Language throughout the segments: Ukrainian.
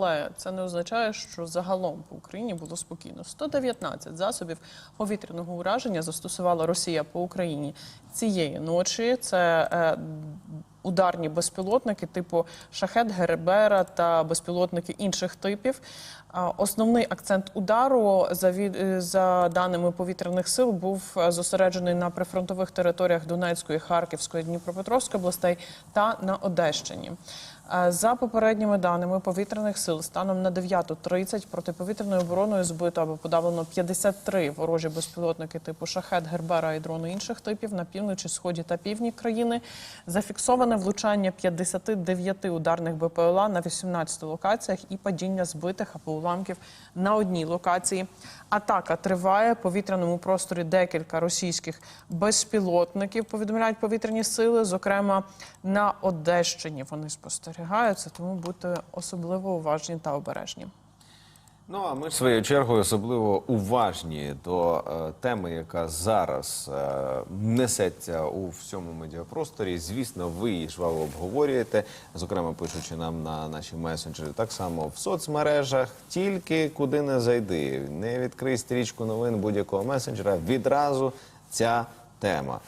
але це не означає, що загалом по Україні було спокійно. 119 засобів повітряного ураження застосувала Росія по Україні цієї ночі. Це е, ударні безпілотники типу Шахет, Гербера та безпілотники інших типів. Основний акцент удару е, за даними повітряних сил був е, зосереджений на прифронтових територіях Донецької, Харківської, Дніпропетровської областей та на Одещині. Е, За попередніми даними повітряних сил, станом на 9.30 протиповітряною обороною збито або подавлено 53 ворожі безпілотники типу шахет, гербера і дрони інших типів на півночі, сході та півдні країни. Зафіксоване влучання 59 ударних БПЛА на 18 локаціях і падіння збитих або уламків на одній локації. Атака триває повітряному просторі декілька російських безпілотників. Повідомляють повітряні сили, зокрема на Одещині. Вони спостерігаються, тому будьте особливо уважні та обережні. Ну а ми ж своєю чергою особливо уважні до е, теми, яка зараз е, несеться у всьому медіапросторі. Звісно, ви її жваво обговорюєте, зокрема пишучи нам на наші месенджери, так само в соцмережах. Тільки куди не зайди, не відкрий стрічку новин будь-якого месенджера. Відразу ця тема.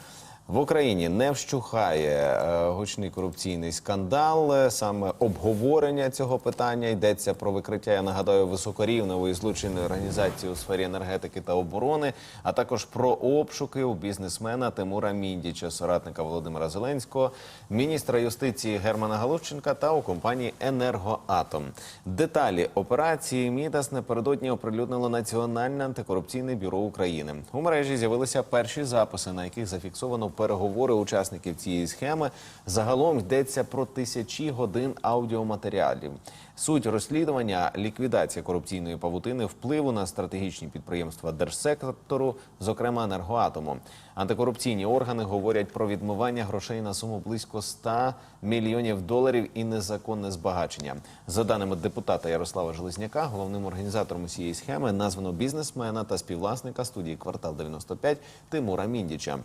В Україні не вщухає е, гучний корупційний скандал. Е, Саме обговорення цього питання йдеться про викриття. Я нагадаю високорівневої злочинної організації у сфері енергетики та оборони, а також про обшуки у бізнесмена Тимура Міндіча, соратника Володимира Зеленського, міністра юстиції Германа Галущенка та у компанії Енергоатом. Деталі операції Мідас напередодні оприлюднило Національне антикорупційне бюро України. У мережі з'явилися перші записи, на яких зафіксовано переговори учасників цієї схеми. Загалом йдеться про тисячі годин аудіоматеріалів. Суть розслідування ліквідація корупційної павутини, впливу на стратегічні підприємства держсектору, зокрема енергоатому. Антикорупційні органи говорять про відмивання грошей на суму близько 100 мільйонів доларів і незаконне збагачення. За даними депутата Ярослава Железняка, головним організатором усієї схеми названо бізнесмена та співвласника студії Квартал 95 Тимура Міндіча.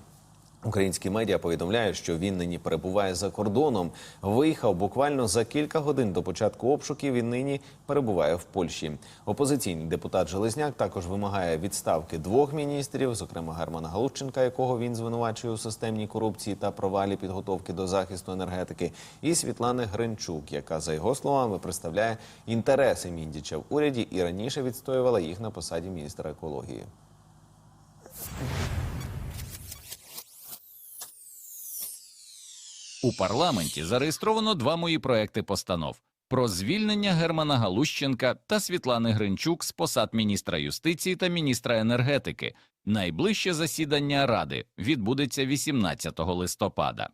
Українські медіа повідомляють, що він нині перебуває за кордоном. Виїхав буквально за кілька годин до початку обшуків. і нині перебуває в Польщі. Опозиційний депутат Железняк також вимагає відставки двох міністрів, зокрема Германа Галущенка, якого він звинувачує у системній корупції та провалі підготовки до захисту енергетики, і Світлани Гринчук, яка за його словами представляє інтереси Міндіча в уряді і раніше відстоювала їх на посаді міністра екології. У парламенті зареєстровано два мої проекти постанов про звільнення Германа Галущенка та Світлани Гринчук з посад міністра юстиції та міністра енергетики. Найближче засідання ради відбудеться 18 листопада.